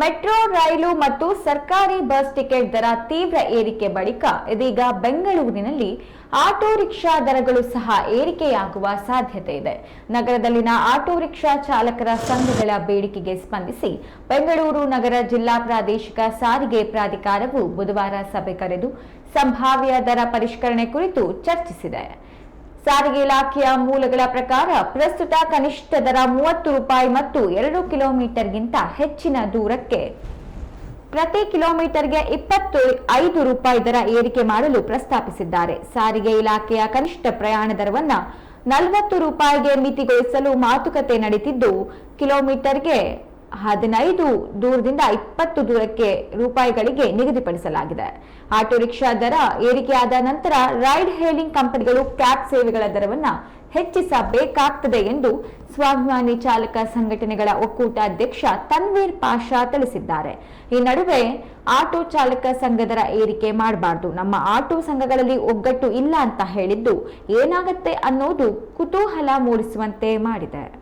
Metro, ರೈಲು ಮತ್ತು ಸರ್ಕಾರಿ bus ticket ದರ ತೀವ್ರ ಏರಿಕೆ ಬಳಿಕ ಇದೀಗ ಬೆಂಗಳೂರಿನಲ್ಲಿ ಆಟೋ ರಿಕ್ಷಾ ದರಗಳು ಸಹ ಏರಿಕೆಯಾಗುವ ಸಾಧ್ಯತೆ ಇದೆ. ನಗರದಲ್ಲಿನ ಆಟೋ ರಿಕ್ಷಾ ಚಾಲಕರ ಸಂಘಗಳ ಬೇಡಿಕೆಗೆ ಸ್ಪಂದಿಸಿ ಬೆಂಗಳೂರು ನಗರ ಜಿಲ್ಲಾ ಪ್ರಾದೇಶಿಕ ಸಾರಿಗೆ ಪ್ರಾಧಿಕಾರವು ಬುಧವಾರ ಸಭೆ ಕರೆದು ಸಂಭಾವ್ಯ ದರ ಪರಿಷ್ಕರಣೆ ಕುರಿತು ಚರ್ಚಿಸಿದೆ. ಸಾರಿಗೆ ಇಲಾಖೆಯ ಮೂಲಗಳ ಪ್ರಕಾರ ಪ್ರಸ್ತುತ ಕನಿಷ್ಠ ದರ ಮೂವತ್ತು ರೂಪಾಯಿ ಮತ್ತು ಎರಡು ಕಿಲೋಮೀಟರ್ಗಿಂತ ಹೆಚ್ಚಿನ ದೂರಕ್ಕೆ. ಪ್ರತಿ ಕಿಲೋಮೀಟರ್ಗೆ ಇಪ್ಪತ್ತು ಐದು ರೂಪಾಯಿ ದರ ಏರಿಕೆ ಮಾಡಲು ಪ್ರಸ್ತಾಪಿಸಿದ್ದಾರೆ. ಸಾರಿಗೆ ಇಲಾಖೆಯ ಕನಿಷ್ಠ ಪ್ರಯಾಣ ದರವನ್ನು ನಲವತ್ತು ರೂಪಾಯಿಗೆ ಮಿತಿಗೊಳಿಸಲು ಮಾತುಕತೆ ನಡೆದಿದ್ದು, ಕಿಲೋಮೀಟರ್ಗೆ ಹದಿನೈದು ದೂರದಿಂದ ಇಪ್ಪತ್ತು ದೂರಕ್ಕೆ ರೂಪಾಯಿಗಳಿಗೆ ನಿಗದಿಪಡಿಸಲಾಗಿದೆ. ಆಟೋ ರಿಕ್ಷಾ ದರ ಏರಿಕೆಯಾದ ನಂತರ ರೈಡ್ ಹೇಲಿಂಗ್ ಕಂಪನಿಗಳು ಕ್ಯಾಬ್ ಸೇವೆಗಳ ದರವನ್ನು ಹೆಚ್ಚಿಸಬೇಕಾಗ್ತದೆ ಎಂದು ಸ್ವಾಭಿಮಾನಿ ಚಾಲಕ ಸಂಘಟನೆಗಳ ಒಕ್ಕೂಟ ಅಧ್ಯಕ್ಷ ತನ್ವೀರ್ ಪಾಷಾ ತಿಳಿಸಿದ್ದಾರೆ. ಈ ನಡುವೆ ಆಟೋ ಚಾಲಕ ಸಂಘದರ ಏರಿಕೆ ಮಾಡಬಾರ್ದು. ನಮ್ಮ ಆಟೋ ಸಂಘಗಳಲ್ಲಿ ಒಗ್ಗಟ್ಟು ಇಲ್ಲ ಅಂತ ಹೇಳಿದ್ದು ಏನಾಗತ್ತೆ ಅನ್ನೋದು ಕುತೂಹಲ ಮೂಡಿಸುವಂತೆ ಮಾಡಿದೆ.